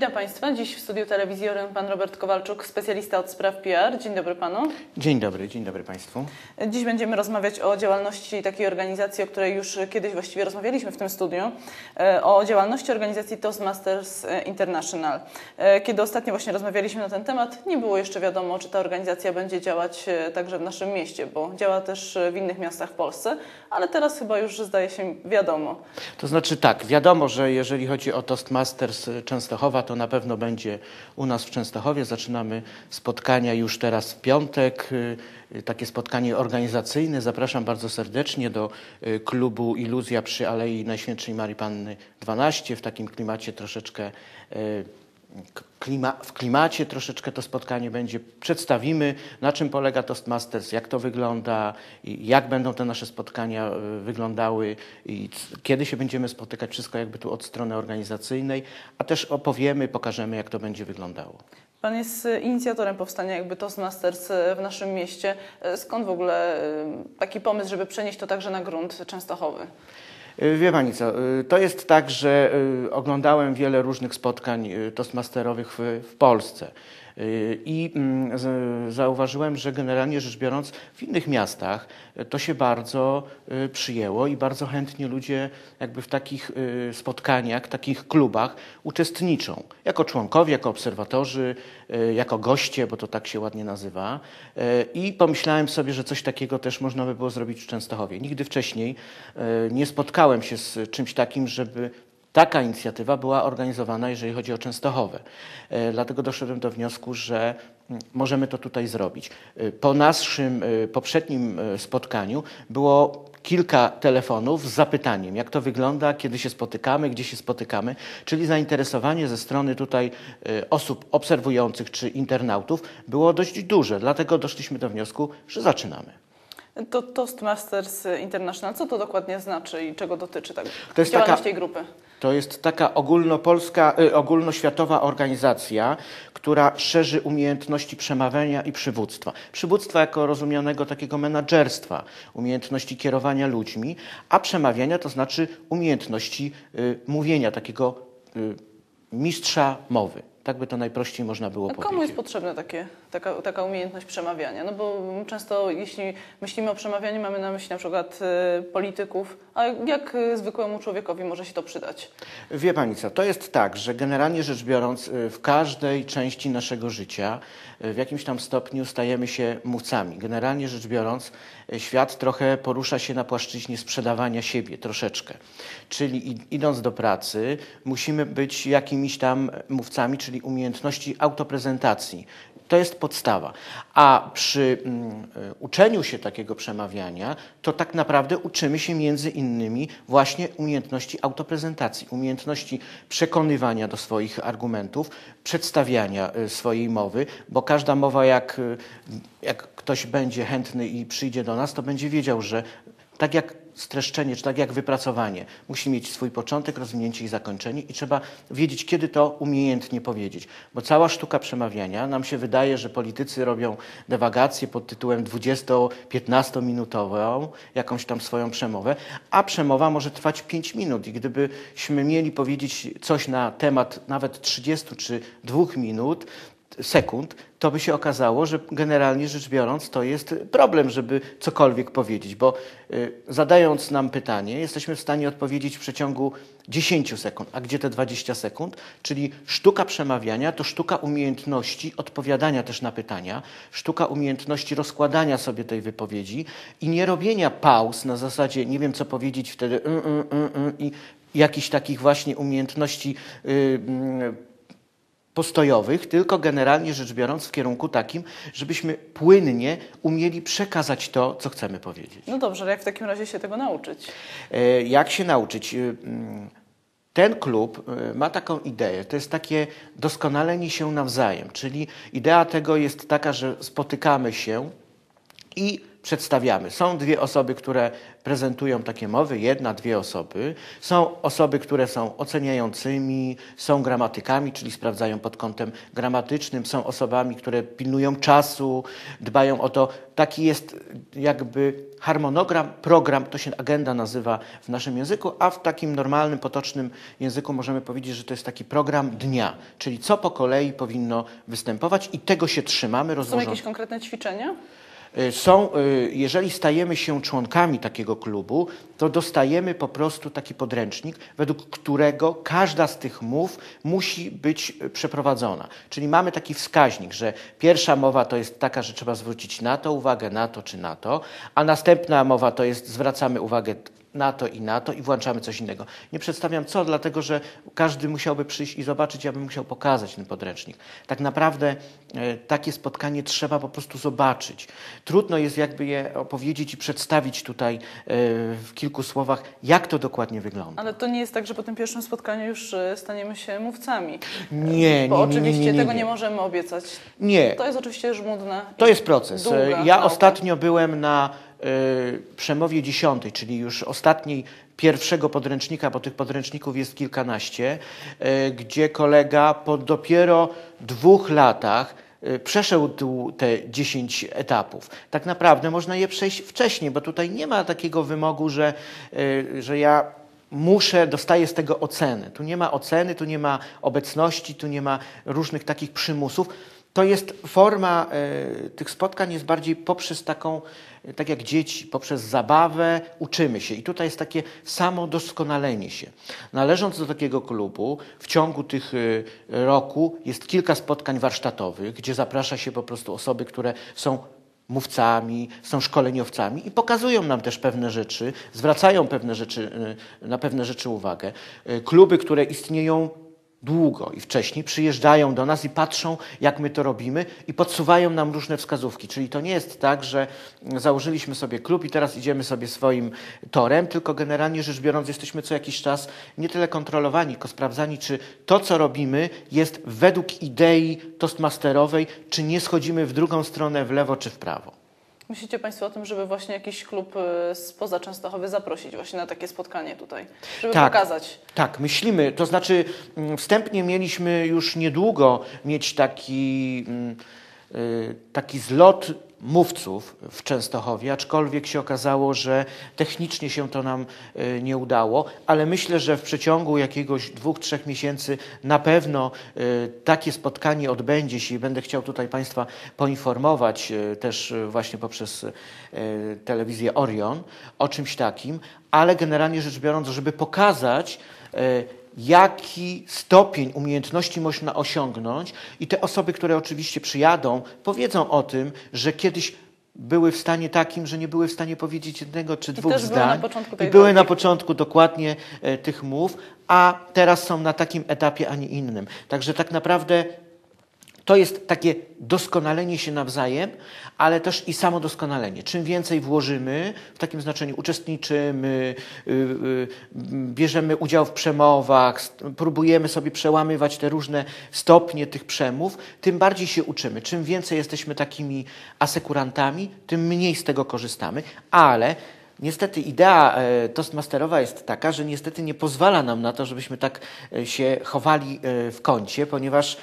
Witam Państwa. Dziś w studiu telewizji Orlen pan Robert Kowalczuk, specjalista od spraw PR. Dzień dobry Panu. Dzień dobry, dzień dobry Państwu. Dziś będziemy rozmawiać o działalności takiej organizacji, o której już kiedyś właściwie rozmawialiśmy w tym studiu, e, o działalności organizacji Toastmasters International. E, kiedy ostatnio właśnie rozmawialiśmy na ten temat, nie było jeszcze wiadomo, czy ta organizacja będzie działać e, także w naszym mieście, bo działa też w innych miastach w Polsce, ale teraz chyba już zdaje się wiadomo. To znaczy tak, wiadomo, że jeżeli chodzi o Toastmasters Częstochowa, to na pewno będzie u nas w Częstochowie. Zaczynamy spotkania już teraz w piątek. Y, takie spotkanie organizacyjne. Zapraszam bardzo serdecznie do y, klubu Iluzja przy Alei Najświętszej Marii Panny 12 w takim klimacie troszeczkę y, klima, w klimacie troszeczkę to spotkanie będzie. Przedstawimy, na czym polega Toastmasters, jak to wygląda, jak będą te nasze spotkania wyglądały i kiedy się będziemy spotykać, wszystko jakby tu od strony organizacyjnej, a też opowiemy, pokażemy, jak to będzie wyglądało. Pan jest inicjatorem powstania jakby Toastmasters w naszym mieście. Skąd w ogóle taki pomysł, żeby przenieść to także na grunt Częstochowy? Wie Pani co, to jest tak, że oglądałem wiele różnych spotkań toastmasterowych w, w Polsce. I mm, zauważyłem, że generalnie rzecz biorąc w innych miastach to się bardzo y, przyjęło i bardzo chętnie ludzie jakby w takich y, spotkaniach, takich klubach uczestniczą. Jako członkowie, jako obserwatorzy, jako goście, bo to tak się ładnie nazywa. I pomyślałem sobie, że coś takiego też można by było zrobić w Częstochowie. Nigdy wcześniej nie spotkałem się z czymś takim, żeby Taka inicjatywa była organizowana, jeżeli chodzi o Częstochowę. E, dlatego doszedłem do wniosku, że mm, możemy to tutaj zrobić. E, po naszym e, poprzednim spotkaniu było kilka telefonów z zapytaniem, jak to wygląda, kiedy się spotykamy, gdzie się spotykamy, czyli zainteresowanie ze strony tutaj osób obserwujących czy internautów było dość duże. Dlatego doszliśmy do wniosku, że zaczynamy. To Toastmasters International, co to dokładnie znaczy i czego dotyczy tak, to jest działalność taka, tej grupy? To jest taka ogólnopolska, y, ogólnoświatowa organizacja, która szerzy umiejętności przemawiania i przywództwa. Przywództwa jako rozumianego takiego menadżerstwa, umiejętności kierowania ludźmi, a przemawiania to znaczy umiejętności y, mówienia, takiego y, mistrza mowy. Tak by to najprościej można było A powiedzieć. Komu jest potrzebna takie, taka, taka umiejętność przemawiania? No bo często jeśli myślimy o przemawianiu, mamy na myśli na przykład y, polityków, a jak y, zwykłemu człowiekowi może się to przydać? Wie Pani co, to jest tak, że generalnie rzecz biorąc y, w każdej części naszego życia w jakimś tam stopniu stajemy się mówcami. Generalnie rzecz biorąc świat trochę porusza się na płaszczyźnie sprzedawania siebie, troszeczkę. Czyli idąc do pracy musimy być jakimiś tam mówcami, czyli umiejętności autoprezentacji. To jest podstawa. A przy mm, e, uczeniu się takiego przemawiania, to tak naprawdę uczymy się między innymi właśnie umiejętności autoprezentacji, umiejętności przekonywania do swoich argumentów, przedstawiania e, swojej mowy, bo każda mowa, jak, e, jak ktoś będzie chętny i przyjdzie do nas, to będzie wiedział, że tak jak streszczenie, czy tak jak wypracowanie, musi mieć swój początek, rozwinięcie i zakończenie i trzeba wiedzieć, kiedy to umiejętnie powiedzieć. Bo cała sztuka przemawiania, nam się wydaje, że politycy robią dewagację pod tytułem 20-15 minutową, jakąś tam swoją przemowę, a przemowa może trwać 5 minut i gdybyśmy mieli powiedzieć coś na temat nawet 30 czy 2 minut, sekund, to by się okazało, że generalnie rzecz biorąc to jest problem, żeby cokolwiek powiedzieć, bo y, zadając nam pytanie, jesteśmy w stanie odpowiedzieć w przeciągu 10 sekund, a gdzie te 20 sekund? Czyli sztuka przemawiania to sztuka umiejętności odpowiadania też na pytania, sztuka umiejętności rozkładania sobie tej wypowiedzi i nie robienia pauz na zasadzie nie wiem co powiedzieć wtedy mm, mm, mm, mm i jakichś takich właśnie umiejętności yy, postojowych, tylko generalnie rzecz biorąc w kierunku takim, żebyśmy płynnie umieli przekazać to, co chcemy powiedzieć. No dobrze, ale jak w takim razie się tego nauczyć? E, jak się nauczyć? E, mm, ten klub e, ma taką ideę, to jest takie doskonalenie się nawzajem, czyli idea tego jest taka, że spotykamy się i przedstawiamy. Są dwie osoby, które prezentują takie mowy, jedna, dwie osoby. Są osoby, które są oceniającymi, są gramatykami, czyli sprawdzają pod kątem gramatycznym, są osobami, które pilnują czasu, dbają o to. Taki jest jakby harmonogram, program, to się agenda nazywa w naszym języku, a w takim normalnym, potocznym języku możemy powiedzieć, że to jest taki program dnia, czyli co po kolei powinno występować i tego się trzymamy. Są jakieś konkretne ćwiczenia? Y, Są, y, jeżeli stajemy się członkami takiego klubu, to dostajemy po prostu taki podręcznik, według którego każda z tych mów musi być y, przeprowadzona. Czyli mamy taki wskaźnik, że pierwsza mowa to jest taka, że trzeba zwrócić na to uwagę, na to czy na to, a następna mowa to jest zwracamy uwagę na to i na to i włączamy coś innego. Nie przedstawiam co, dlatego że każdy musiałby przyjść i zobaczyć, ja bym musiał pokazać ten podręcznik. Tak naprawdę e, takie spotkanie trzeba po prostu zobaczyć. Trudno jest jakby je opowiedzieć i przedstawić tutaj e, w kilku słowach, jak to dokładnie wygląda. Ale to nie jest tak, że po tym pierwszym spotkaniu już e, staniemy się mówcami. Nie, Bo nie, nie, oczywiście nie, nie, tego nie. możemy obiecać. Nie, To jest oczywiście żmudne. To jest proces. Ja ostatnio byłem na przemowie dziesiątej, czyli już ostatniej pierwszego podręcznika, bo tych podręczników jest kilkanaście, y, gdzie kolega po dopiero dwóch latach y, przeszedł te 10 etapów. Tak naprawdę można je przejść wcześniej, bo tutaj nie ma takiego wymogu, że, y, że ja muszę, dostaję z tego oceny. Tu nie ma oceny, tu nie ma obecności, tu nie ma różnych takich przymusów. To jest forma e, tych spotkań, jest bardziej poprzez taką, e, tak jak dzieci, poprzez zabawę uczymy się. I tutaj jest takie samo doskonalenie się. Należąc do takiego klubu, w ciągu tych e, roku jest kilka spotkań warsztatowych, gdzie zaprasza się po prostu osoby, które są mówcami, są szkoleniowcami i pokazują nam też pewne rzeczy, zwracają pewne rzeczy, y, na pewne rzeczy uwagę. Y, Kluby, które istnieją długo i wcześniej przyjeżdżają do nas i patrzą, jak my to robimy i podsuwają nam różne wskazówki. Czyli to nie jest tak, że założyliśmy sobie klub i teraz idziemy sobie swoim torem, tylko generalnie rzecz biorąc jesteśmy co jakiś czas nie tyle kontrolowani, tylko sprawdzani, czy to, co robimy jest według idei toastmasterowej, czy nie schodzimy w drugą stronę, w lewo czy w prawo. Myślicie Państwo o tym, żeby właśnie jakiś klub spoza Częstochowy zaprosić właśnie na takie spotkanie tutaj? Żeby Tak. pokazać. Tak, myślimy. To znaczy, mm, wstępnie mieliśmy już niedługo mieć taki, mm, y, taki zlot mówców w Częstochowie, aczkolwiek się okazało, że technicznie się to nam y, nie udało, ale myślę, że w przeciągu jakiegoś dwóch, trzech miesięcy na pewno y, takie spotkanie odbędzie się i będę chciał tutaj Państwa poinformować y, też właśnie poprzez telewizję Orion o czymś takim, ale generalnie rzecz biorąc, żeby pokazać, e, jaki stopień umiejętności można osiągnąć i te osoby, które oczywiście przyjadą, powiedzą o tym, że kiedyś były w stanie takim, że nie były w stanie powiedzieć jednego czy dwóch też były zdań. I były na początku dokładnie e, tych mów, a teraz są na takim etapie, a nie innym. Także tak naprawdę to jest takie doskonalenie się nawzajem, ale też i samo doskonalenie. Czym więcej włożymy, w takim znaczeniu uczestniczymy, y, y, bierzemy udział w przemowach, próbujemy sobie przełamywać te różne stopnie tych przemów, tym bardziej się uczymy. Czym więcej jesteśmy takimi asekurantami, tym mniej z tego korzystamy, ale Niestety idea e, Toastmasterowa jest taka, że niestety nie pozwala nam na to, żebyśmy tak e, się chowali e, w kącie, ponieważ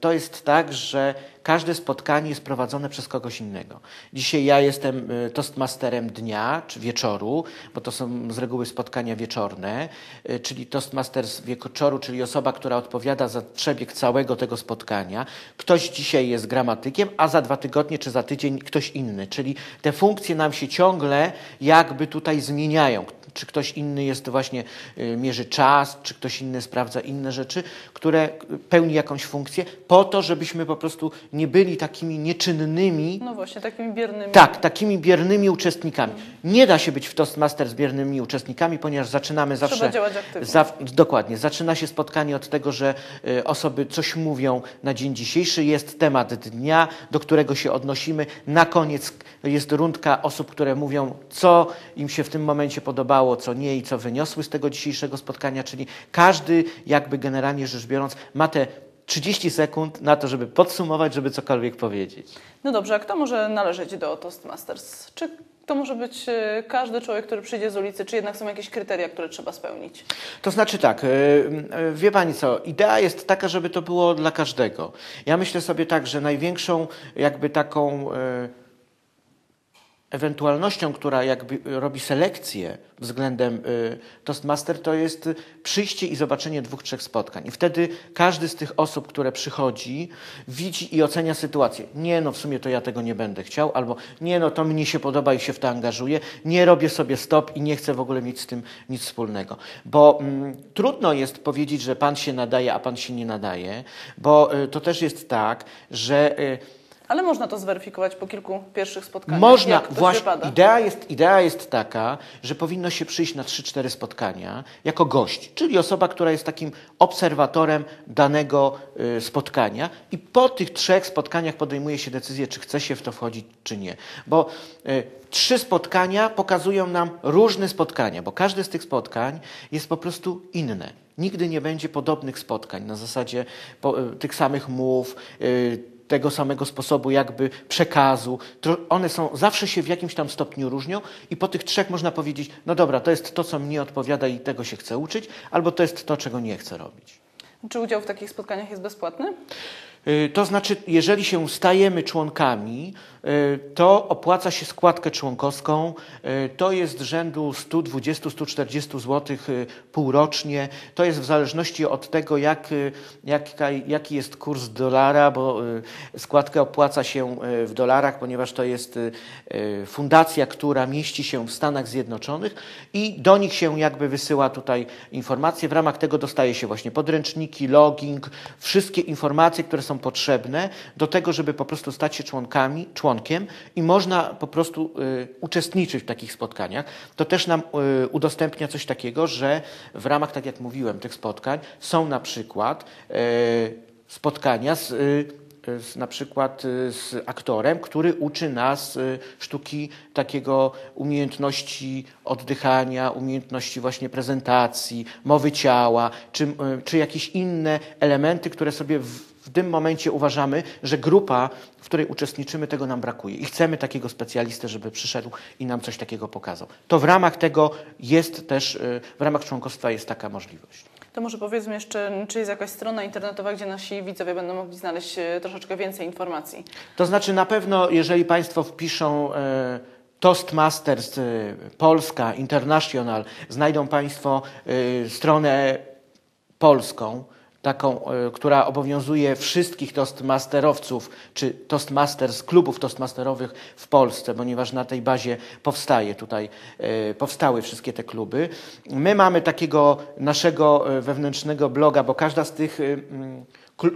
to jest tak, że każde spotkanie jest prowadzone przez kogoś innego. Dzisiaj ja jestem e, Toastmasterem dnia czy wieczoru, bo to są z reguły spotkania wieczorne, e, czyli Toastmaster z wieczoru, czyli osoba, która odpowiada za przebieg całego tego spotkania. Ktoś dzisiaj jest gramatykiem, a za dwa tygodnie czy za tydzień ktoś inny, czyli te funkcje nam się ciągle jakby tutaj zmieniają. Czy ktoś inny jest właśnie, y, mierzy czas, czy ktoś inny sprawdza inne rzeczy, które pełni jakąś funkcję, po to, żebyśmy po prostu nie byli takimi nieczynnymi, No właśnie, takimi biernymi. tak, takimi biernymi uczestnikami. Nie da się być w Toastmaster z biernymi uczestnikami, ponieważ zaczynamy zawsze. działać aktywnie. Za, dokładnie. Zaczyna się spotkanie od tego, że y, osoby coś mówią na dzień dzisiejszy. Jest temat dnia, do którego się odnosimy. Na koniec jest rundka osób, które mówią, co im się w tym momencie podobało, co nie i co wyniosły z tego dzisiejszego spotkania. Czyli każdy, jakby generalnie rzecz biorąc, ma te 30 sekund na to, żeby podsumować, żeby cokolwiek powiedzieć. No dobrze, a kto może należeć do Toastmasters? Czy to może być e, każdy człowiek, który przyjdzie z ulicy, czy jednak są jakieś kryteria, które trzeba spełnić? To znaczy tak, y, y, wie Pani co, idea jest taka, żeby to było dla każdego. Ja myślę sobie tak, że największą jakby taką y, ewentualnością, która jakby robi selekcję względem y, Toastmaster, to jest przyjście i zobaczenie dwóch, trzech spotkań. I wtedy każdy z tych osób, które przychodzi, widzi i ocenia sytuację. Nie, no w sumie to ja tego nie będę chciał, albo nie, no to mnie się podoba i się w to angażuję, nie robię sobie stop i nie chcę w ogóle mieć z tym nic wspólnego. Bo mm, trudno jest powiedzieć, że pan się nadaje, a pan się nie nadaje, bo y, to też jest tak, że y, Ale można to zweryfikować po kilku pierwszych spotkaniach. można, właśnie, idea jest, idea jest taka, że powinno się przyjść na 3-4 spotkania jako gość, czyli osoba, która jest takim obserwatorem danego y, spotkania i po tych trzech spotkaniach podejmuje się decyzję, czy chce się w to wchodzić, czy nie. Bo y, trzy spotkania pokazują nam różne spotkania, bo każde z tych spotkań jest po prostu inne. Nigdy nie będzie podobnych spotkań na zasadzie po, y, tych samych mów, tego samego sposobu jakby przekazu. One są, zawsze się w jakimś tam stopniu różnią i po tych trzech można powiedzieć, no dobra, to jest to, co mnie odpowiada i tego się chcę uczyć, albo to jest to, czego nie chcę robić. Czy udział w takich spotkaniach jest bezpłatny? Y, To znaczy, jeżeli się stajemy członkami, y, to opłaca się składkę członkowską. Y, To jest rzędu 120-140 zł półrocznie. To jest w zależności od tego, jak, jaka, jaki jest kurs dolara, bo składkę opłaca się w dolarach, ponieważ to jest fundacja, która mieści się w Stanach Zjednoczonych i do nich się jakby wysyła tutaj informacje. W ramach tego dostaje się właśnie podręczniki, logging, wszystkie informacje, które są potrzebne do tego, żeby po prostu stać się członkami, członkiem i można po prostu y, uczestniczyć w takich spotkaniach. To też nam y, udostępnia coś takiego, że w ramach, tak jak mówiłem, tych spotkań są na przykład y, spotkania z, z, na przykład z aktorem, który uczy nas sztuki takiego umiejętności oddychania, umiejętności właśnie prezentacji, mowy ciała, czy, czy jakieś inne elementy, które sobie w tym momencie uważamy, że grupa, w której uczestniczymy, tego nam brakuje i chcemy takiego specjalistę, żeby przyszedł i nam coś takiego pokazał. To w ramach tego jest też, y, w ramach członkostwa jest taka możliwość. To może powiedzmy jeszcze, czy jest jakaś strona internetowa, gdzie nasi widzowie będą mogli znaleźć e, troszeczkę więcej informacji? To znaczy na pewno, jeżeli Państwo wpiszą e, Toastmasters e, Polska International, znajdą Państwo stronę polską, taką, e, która obowiązuje wszystkich toastmasterowców, czy toastmasters, klubów toastmasterowych w Polsce, ponieważ na tej bazie powstaje tutaj, e, powstały wszystkie te kluby. My mamy takiego naszego e, wewnętrznego bloga, bo każda z tych,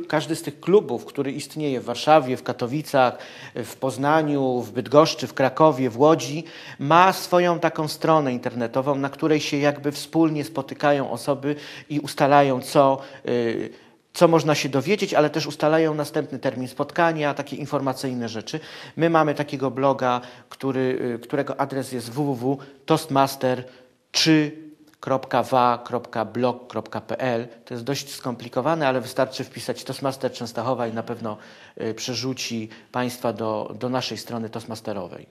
każdy z tych klubów, który istnieje w Warszawie, w Katowicach, w Poznaniu, w Bydgoszczy, w Krakowie, w Łodzi, ma swoją taką stronę internetową, na której się jakby wspólnie spotykają osoby i ustalają, co, y, co można się dowiedzieć, ale też ustalają następny termin spotkania, takie informacyjne rzeczy. My mamy takiego bloga, który, y, którego adres jest www.tostmaster3.wa.blog.pl. To jest dość skomplikowane, ale wystarczy wpisać Toastmaster Częstochowa i na pewno y, przerzuci Państwa do, do naszej strony Toastmasterowej.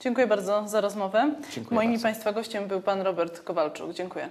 Dziękuję bardzo za rozmowę. Dziękuję Moim i bardzo. Państwa gościem był Pan Robert Kowalczuk. Dziękuję.